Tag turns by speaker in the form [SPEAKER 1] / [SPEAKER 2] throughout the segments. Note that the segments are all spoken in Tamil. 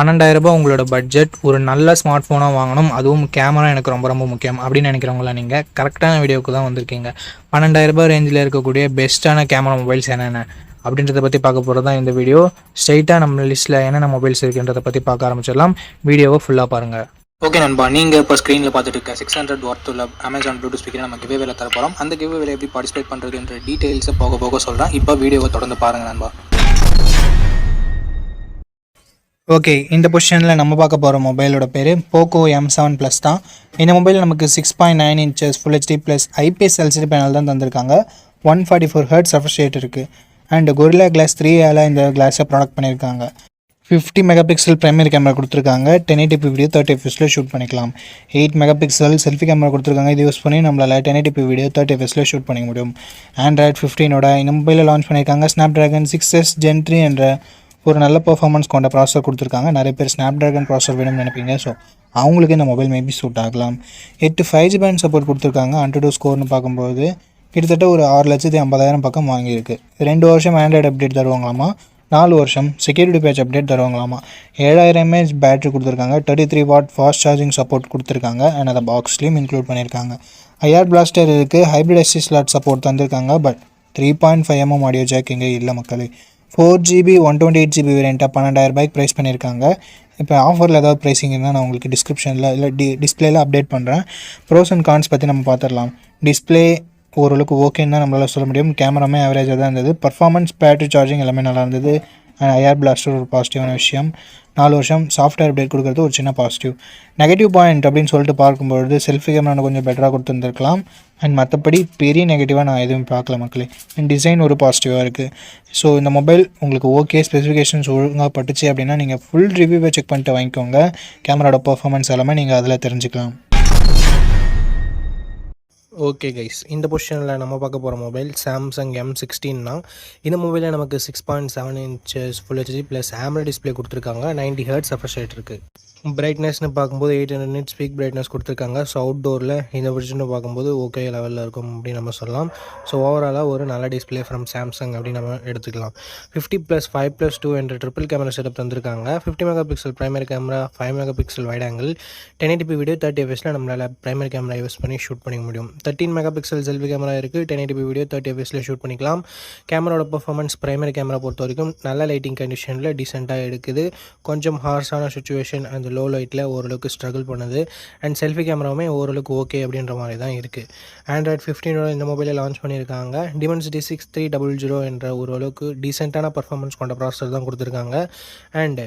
[SPEAKER 1] பன்னெண்டாயிரரூபா உங்களோட பட்ஜெட் ஒரு நல்ல ஸ்மார்ட் ஃபோனாக வாங்கணும். அதுவும் கேமரா எனக்கு ரொம்ப ரொம்ப முக்கியம் அப்படின்னு நினைக்கிறவங்களா நீங்கள் கரெக்டான வீடியோவுக்கு தான் வந்திருக்கீங்க. பன்னெண்டாயிரரூபா ரேஞ்சில் இருக்கக்கூடிய பெஸ்ட்டான கேமரா மொபைல்ஸ் என்னென்ன அப்படின்றத பற்றி பார்க்க போகிறது தான் இந்த வீடியோ ஸ்ட்ரைட்டாக நம்ம லிஸ்ட்டில் என்னென்ன மொபைல்ஸ் இருக்குன்றதை பற்றி பார்க்க ஆரம்பிச்சிடலாம். வீடியோவை ஃபுல்லாக பாருங்கள் ஓகே நண்பா. நீங்கள் இப்போ ஸ்க்ரீனில் பார்த்துட்டு இருக்க சிக்ஸ் ஹண்ட்ரட் ஒர்த் உள்ள அமேசான் ப்ளூடூத் ஸ்பீக்கர் நம்ம கிவே வேலை தர போகிறோம் அந்த கிவே வேலை எப்படி பார்ட்டிசிபேட் பண்ணுறதுன்ற டீட்டெயில்ஸை போக போக சொல்கிறேன் இப்போ வீடியோவை தொடர்ந்து பாருங்கள் நண்பா. ஓகே இந்த பொசிஷனில் நம்ம பார்க்க போகிற மொபைலோட பேர் போக்கோ எம் செவன் ப்ளஸ் தான். இந்த மொபைல் நமக்கு six point nine inches full HD plus IPS LCD panel தான் தந்திருக்காங்க. One forty four hertz refresh rate இருக்குது அண்ட் கொரில்லா கிளாஸ் த்ரீ ஏல இந்த கிளாஸை ப்ராடக்ட் பண்ணியிருக்காங்க fifty mega pixel primary camera கொடுத்துருக்காங்க. டென் எயிட்டி வீடியோ தேர்ட்டி எஃப்எஸில் ஷூட் பண்ணிக்கலாம். Eight mega pixel selfie camera கொடுத்துருக்காங்க. இது யூஸ் பண்ணி நம்மளால் டென் எயிட்டி வீடியோ தேர்ட்டி எஃப்எஸில் ஷூட் பண்ணிக்க முடியும். ஆண்ட்ராய்ட் ஃபிஃப்டீனோட இந்த மொபைலில் லான்ச் பண்ணியிருக்காங்க Snapdragon six S gen three என்ற ஒரு நல்ல பர்ஃபார்மன்ஸ் கொண்ட ப்ராசஸர் கொடுத்துருக்காங்க. நிறைய பேர் ஸ்னாப் ட்ராகன் ப்ராசர் வேணும்னு நினைப்பீங்க. ஸோ அவங்களுக்கு இந்த மொபைல் மேபி சூட் ஆகலாம். எட்டு ஃபைவ் ஜி பேண்ட் சப்போர்ட் கொடுத்துருக்காங்க. அன்டு டூ ஸ்கோர்னு பார்க்கும்போது கிட்டத்தட்ட ஒரு ஆறு லட்சத்தி ஐம்பதாயிரம் பக்கம் வாங்கியிருக்கு. ரெண்டு வருஷம் ஆண்ட்ராய்டு அப்டேட் தருவாங்களாமா? நாலு வருஷம். செக்யூரிட்டி பேட்ச் அப்டேட் தருவாங்களாமா? ஏழாயிரம் எம்ஏஹெச் பேட்ரி கொடுத்துருக்காங்க. Thirty three watt fast charging support கொடுத்துருக்காங்க அண்ட் அதை பாக்ஸ்லேயும் இன்க்ளூட் பண்ணியிருக்காங்க. ஐஆர் பிளாஸ்டர் இருக்குது ஹைப்ரிட் எஸ்சி ஸ்லாட் சப்போர்ட் தந்திருக்காங்க. But three point five mm audio jack இங்கே இல்லை மக்களே. Four GB one twenty eight GB வேரியண்ட்டாக பன்னெண்டாயிரம் ரூபாய்க்கு ப்ரைஸ் பண்ணியிருக்காங்க. இப்போ ஆஃபரில் ஏதாவது ப்ரைஸிங் இருந்தால் நான் உங்களுக்கு டிஸ்கிரிப்ஷனில் இல்லை டி டிஸ்பிளேல அப்டேட் பண்ணுறேன் ப்ரோஸ் அண்ட் கான்ஸ் பற்றி நம்ம பார்த்துடலாம் டிஸ்பிளே ஓரளவுக்கு ஓகேன்னு தான் நம்மளால் சொல்ல முடியும். கேமராமே ஆவரேஜாக தான் இருந்தது. பர்ஃபார்மன்ஸ் பேட்டரி சார்ஜிங் எல்லாமே நல்லா இருந்தது. ஐஆர் பிளாஸ்டர் ஒரு பாசிட்டிவான விஷயம். நாலு வருஷம் சாஃப்ட்வேர் அப்டேட் கொடுக்குறது ஒரு சின்ன பாசிட்டிவ் நெகட்டிவ் பாயிண்ட் அப்படின்னு சொல்லிட்டு பார்க்கும்பொழுது செல்ஃபி கேமரா கொஞ்சம் பெட்டராக கொடுத்துருந்துருக்கலாம். அண்ட் மற்றபடி பெரிய நெகட்டிவாக நான் எதுவும் பார்க்கல மக்களே. அண்ட் டிசைன் ஒரு பாசிட்டிவாக இருக்குது ஸோ இந்த மொபைல் உங்களுக்கு ஓகே ஸ்பெசிஃபிகேஷன்ஸ் ஒழுங்காக பட்டுச்சு அப்படின்னா நீங்கள் ஃபுல் ரிவ்யூவை செக் பண்ணிட்டு வாங்கிக்கோங்க. கேமராவோட பர்ஃபார்மன்ஸ் எல்லாமே நீங்கள் அதில் தெரிஞ்சுக்கலாம். ஓகே கைஸ் இந்த பொசிஷனில் நம்ம பார்க்க போகிற மொபைல் சாம்சங் எம் சிக்ஸ்டீன்னா இந்த மொபைலில் நமக்கு six point seven inches full HD plus AMOLED display கொடுத்துருக்காங்க. நைன்டி ஹர்ட்ஸ் ரெஃப்ரெஷ் ஆகிட்டு இருக்குது பிரைட்னஸ்னு பார்க்கும்போது eight hundred nits peak brightness கொடுத்துருக்காங்க. ஸோ அவுட்டோரில் இந்த பொசிஷனை பார்க்கும்போது ஓகே லெவலில் இருக்கும் அப்படின்னு நம்ம சொல்லலாம். ஸோ ஓவராலாக ஒரு நல்ல டிஸ்பிளே ஃப்ரம் சாம்சங் அப்படின்னு நம்ம எடுத்துக்கலாம். Fifty plus five plus two என்ற ட்ரிபிள் கேமரா செட்டப் தந்திருக்காங்க. Fifty mega pixel primary camera five mega pixel wide angle ten eighty video thirty எஃப்எஸில் நம்மளால் ப்ரைமரி கேமரா யூஸ் பண்ணி ஷூட் பண்ணிக்க முடியும். Thirteen mega pixel selfie camera இருக்குது டென் எயிட்டி வீடியோ தேர்ட்டி எஃப்எஸில் ஷூட் பண்ணிக்கலாம். கேமராவோட பர்ஃபார்மன்ஸ் ப்ரைமரி கேமரா பொறுத்த வரைக்கும் நல்ல லைட்டிங் கண்டிஷனில் டீசெண்டாக எடுக்குது. கொஞ்சம் ஹார்ஷான சுச்சுவேஷன் அந்த லோ லைட்டில் ஓரளவுக்கு ஸ்ட்ரகிள் பண்ணுது. அண்ட் செல்ஃபி கேமராவுமே ஓரளவுக்கு ஓகே அப்படின்ற மாதிரி தான் இருக்குது ஆண்ட்ராய்ட் ஃபிஃப்டீனோட இந்த மொபைலை லான்ச் பண்ணியிருக்காங்க. Dimensity six three double zero என்ற ஓரளவுக்கு டீசெண்டான பர்ஃபார்மன்ஸ் கொண்ட ப்ராசஸர் தான் கொடுத்துருக்காங்க. அண்டு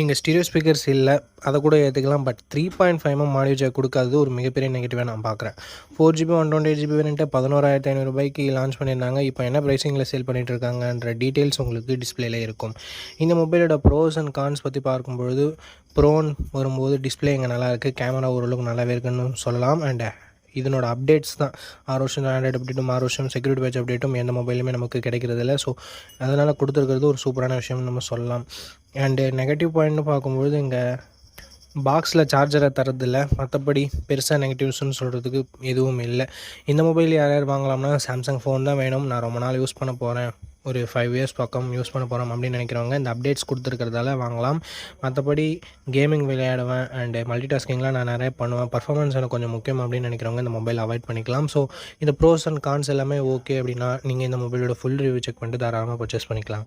[SPEAKER 1] இங்கே ஸ்டீரியோ ஸ்பீக்கர்ஸ் இல்லை அதை கூட ஏற்றுக்கலாம் but three point five M audio jack கொடுக்காதது ஒரு மிகப்பெரிய நெகட்டிவாக நான் பார்க்குறேன் four GB one twenty eight GB வேணுன்ட்டு பதினோராயிரத்தி ஐநூறுபாய்க்கு லான்ச் பண்ணியிருந்தாங்க. இப்போ என்ன ப்ரைஸிங்கில் சேல் பண்ணிகிட்டு இருக்காங்கன்ற டீட்டெயில்ஸ் உங்களுக்கு டிஸ்பிளேல இருக்கும். இந்த மொபைலோட ப்ரோஸ் அண்ட் கான்ஸ் பற்றி பார்க்கும்பொழுது ப்ரோன் வரும்போது டிஸ்பிளே இங்கே நல்லாயிருக்கு கேமரா ஓரளவுக்கு நல்லாவே இருக்குன்னு சொல்லலாம். அண்ட் இதனோட அப்டேட்ஸ் தான். ஆறு வருஷம் ஆண்ட்ராய்டு அப்டேட்டும் ஆறு வருஷம் செக்யூரிட்டி பேட்ச் அப்டேட்டும் எந்த மொபைலுமே நமக்கு கிடைக்கிறதில்ல ஸோ அதனால் கொடுத்துருக்கிறது ஒரு சூப்பரான விஷயம்னு நம்ம சொல்லலாம். அண்டு நெகட்டிவ் பாயிண்ட்னு பார்க்கும்பொழுது இங்கே பாக்ஸில் சார்ஜரை தரதில்ல மற்றபடி பெருசாக நெகட்டிவ்ஸ்னு சொல்கிறதுக்கு எதுவும் இல்லை. இந்த மொபைல் யார் யார் வாங்கலாம்னா சாம்சங் ஃபோன் தான் வேணும். நான் ரொம்ப நாள் யூஸ் பண்ண போகிறேன் ஒரு ஃபைவ் இயர்ஸ் பக்கம் யூஸ் பண்ண போகிறோம் அப்படின்னு நினைக்கிறவங்க இந்த அப்டேட்ஸ் கொடுத்துருக்கிறதால வாங்கலாம். மற்றபடி கேமிங் விளையாடுவேன் அண்டு மல்டி டாஸ்கிங்லாம் நான் நிறைய பண்ணுவேன். பர்ஃபார்மன்ஸ் எனக்கு கொஞ்சம் முக்கியம் அப்படின்னு நினைக்கிறவங்க இந்த மொபைல் அவாய்ட் பண்ணிக்கலாம். ஸோ இந்த ப்ரோஸ் அண்ட் கான்ஸ் எல்லாமே ஓகே அப்படின்னா நீங்கள் இந்த மொபைலோட ஃபுல் ரிவ்யூ செக் பண்ணிட்டு தாராளமாக பர்ச்சேஸ் பண்ணிக்கலாம்.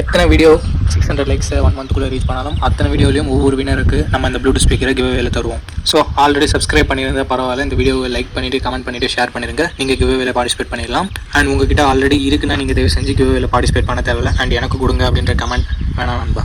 [SPEAKER 2] எத்தனை video six hundred likes one மந்த்குள்ளே reach பண்ணாலும் அத்தனை வீடியோலையும் ஒவ்வொரு வினருக்கு நம்ம இந்த ப்ளூடூத் ஸ்பீக்கரை கிவ்அவேல தருவோம். ஸோ ஆல்ரெடி சப்ஸ்கிரைப் பண்ணியிருந்தா பரவாயில்ல. இந்த வீடியோவை லைக் பண்ணிவிட்டு கமெண்ட் பண்ணிவிட்டு ஷேர் பண்ணிடுங்க நீங்கள் கிவ்அவேல பார்ட்டிசிபேட் பண்ணிடலாம். அண்ட் உங்ககிட்ட ஆல்ரெடி இருக்குன்னா நீங்கள் தயவு செஞ்சு கிவ்அவேல பார்ட்டிசிபேட் பண்ண தேவையில்ல. அண்ட் எனக்கு கொடுங்க அப்படின்ற கமெண்ட் வேணாம் நண்பா.